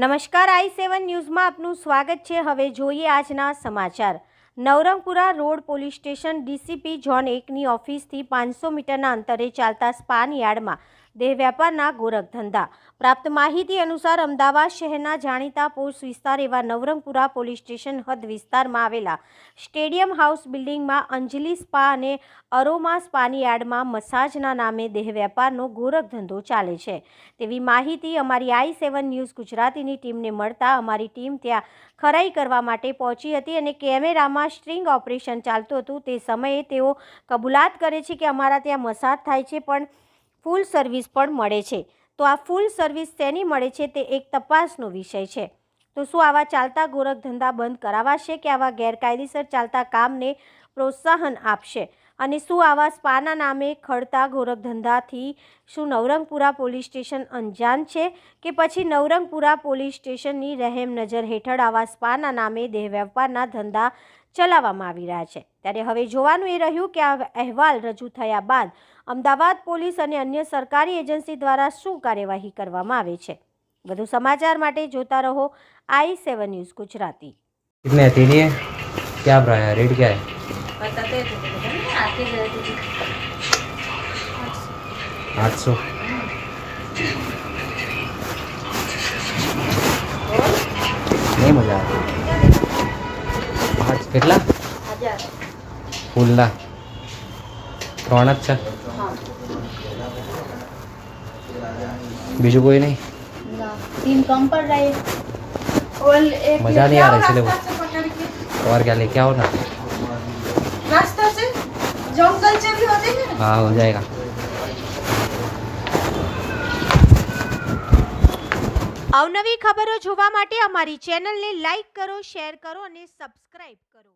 નમસ્કાર, આઈ સેવન ન્યૂઝમાં આપનું સ્વાગત છે. હવે જોઈએ આજના સમાચાર. Navrangpura road police station DCP zone એકની ઓફિસથી પાંચસો મીટરના અંતરે ચાલતા સ્પાન યાર્ડમાં દેહ વેપારના ગોરખ ધંધા. પ્રાપ્ત માહિતી અનુસાર અમદાવાદ શહેરના જાણીતા પોસ્ટ વિસ્તાર એવા નવરંગપુરા પોલીસ સ્ટેશન હદ વિસ્તારમાં આવેલા સ્ટેડિયમ હાઉસ બિલ્ડિંગમાં અંજલિ સ્પા અને અરોમા સ્પાની યાર્ડમાં મસાજના નામે દેહ વેપારનો ગોરખ ધંધો ચાલે છે. તેવી માહિતી અમારી આઈ સેવન ન્યૂઝ ગુજરાતીની ટીમને મળતા અમારી ટીમ ત્યાં ખરાઈ કરવા માટે પહોંચી હતી અને કેમેરામાં સ્ટ્રિંગ ઓપરેશન ચાલતું હતું. તે સમયે તેઓ કબૂલાત કરે છે કે અમારા ત્યાં મસાજ થાય છે, પણ ફૂલ સર્વિસ પણ મળે છે. તો આ ફૂલ સર્વિસ શેની મળે છે તે એક તપાસનો વિષય છે. તો શું આવા ચાલતા ગોરખ ધંધા બંધ કરાવાશે કે આવા ગેરકાયદેસર ચાલતા કામને પ્રોત્સાહન આપશે? અને શું આવા સ્પાના નામે ખડતા ગોરખ ધંધાથી શું નવરંગપુરા પોલીસ સ્ટેશન અંજાન છે કે પછી નવરંગપુરા પોલીસ સ્ટેશનની રહેમ નજર હેઠળ આવા સ્પાના નામે દેહ વેપારના ધંધા ચલાવવામાં આવી રહ્યા છે? ત્યારે હવે જોવાનું એ રહ્યું કે આ અહેવાલ રજૂ થયા બાદ અમદાવાદ પોલીસ અને અન્ય સરકારી એજન્સી દ્વારા શું કાર્યવાહી કરવામાં આવે છે? વધુ સમાચાર માટે જોતા રહો આઈ સેવન ન્યૂઝ ગુજરાતી कितने है तीन ही है क्या प्राइस है रेट क्या है बताते थे बता नहीं आके गए थे आठ सौ નહીં મજા આવે પાંચ કેટલા हजार ફૂલના ત્રણ જ છે हाँ બીજું કોઈ નહીં ना तीन कम पड़ रहा है और एक मजा नहीं आ रहा इसलिए वो- रास्ता से पकड़ के और क्या लेके आओ ना रास्ता से जंगल से भी होते हैं ना हाँ हो जाएगा અવનવી ખબરો જોવા માટે અમારી ચેનલને લાઈક કરો શેર કરો અને સબસ્ક્રાઇબ કરો